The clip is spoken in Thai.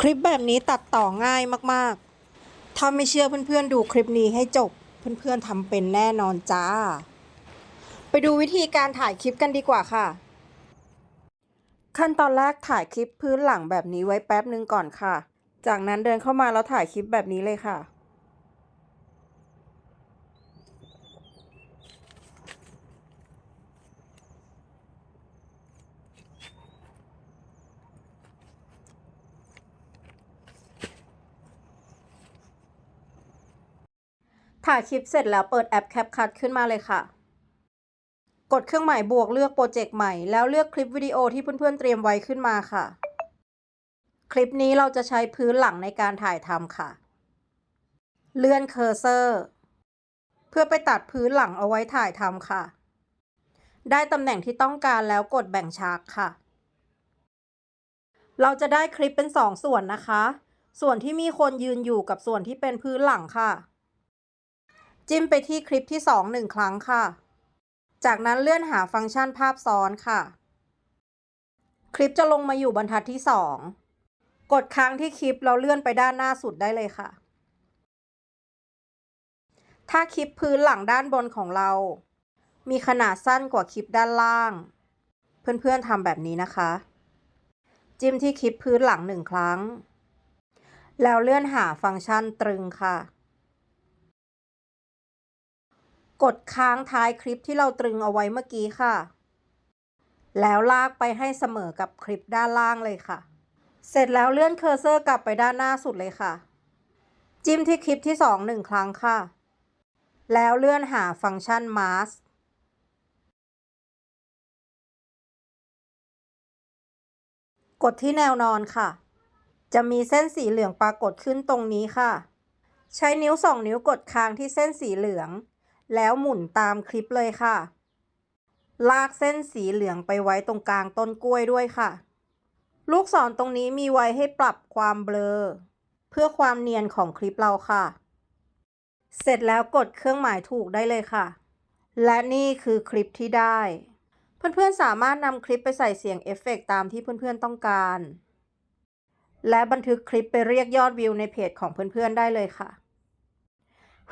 คลิปแบบนี้ตัดต่อง่ายมากๆ ถ้าไม่เชื่อเพื่อนๆดูคลิปนี้ให้จบ เพื่อนๆทำเป็นแน่นอนจ้า ไปดูวิธีการถ่ายคลิปกันดีกว่าค่ะ ขั้นตอนแรกถ่ายคลิปพื้นหลังแบบนี้ไว้แป๊บนึงก่อนค่ะ จากนั้นเดินเข้ามาแล้วถ่ายคลิปแบบนี้เลยค่ะ ถ่ายคลิปเสร็จแล้วเปิดแอป CapCut ขึ้นมาเลยค่ะ กดเครื่องหมายบวกเลือกโปรเจกต์ใหม่ แล้วเลือกคลิปวิดีโอที่เพื่อนๆเตรียมไว้ขึ้นมาค่ะ คลิปนี้เราจะใช้พื้นหลังในการถ่ายทำค่ะ เลื่อนเคอร์เซอร์ เพื่อไปตัดพื้นหลังเอาไว้ถ่ายทำค่ะ ได้ตำแหน่งที่ต้องการแล้วกดแบ่งฉากค่ะ เราจะได้คลิปเป็นสองส่วนนะคะ ส่วนที่มีคนยืนอยู่กับส่วนที่เป็นพื้นหลังค่ะ จิ้มไปที่คลิปที่สองหนึ่งครั้งค่ะ จากนั้นเลื่อนหาฟังก์ชันภาพซ้อนค่ะ คลิปจะลงมาอยู่บรรทัดที่สองกดค้างที่คลิปแล้วเลื่อนไปด้านหน้าสุดได้เลยค่ะ ถ้าคลิปพื้นหลังด้านบนของเรา มีขนาดสั้นกว่าคลิปด้านล่าง เพื่อนๆทำแบบนี้นะคะ จิ้มที่คลิปพื้นหลังหนึ่งครั้ง แล้วเลื่อนหาฟังก์ชันตรึงค่ะ กดค้างท้ายคลิปที่เราตรึงเอาไว้เมื่อกี้ค่ะ แล้วลากไปให้เสมอกับคลิปด้านล่างเลยค่ะ เสร็จแล้วเลื่อนเคอร์เซอร์กลับไปด้านหน้าสุดเลยค่ะ จิ้มที่คลิปที่สองหนึ่งครั้งค่ะ แล้วเลื่อนหาฟังก์ชัน mask กดที่แนวนอนค่ะ จะมีเส้นสีเหลืองปรากฏขึ้นตรงนี้ค่ะ ใช้นิ้วสองนิ้วกดค้างที่เส้นสีเหลือง แล้วหมุนตามคลิปเลยค่ะ ลากเส้นสีเหลืองไปไว้ตรงกลางต้นกล้วยด้วยค่ะ ลูกศรตรงนี้มีไว้ให้ปรับความเบลอ เพื่อความเนียนของคลิปเราค่ะ เสร็จแล้วกดเครื่องหมายถูกได้เลยค่ะ และนี่คือคลิปที่ได้ เพื่อนๆสามารถนำคลิปไปใส่เสียงเอฟเฟกต์ตามที่เพื่อนๆต้องการและบันทึกคลิปไปเรียกยอดวิวในเพจของเพื่อนๆได้เลยค่ะ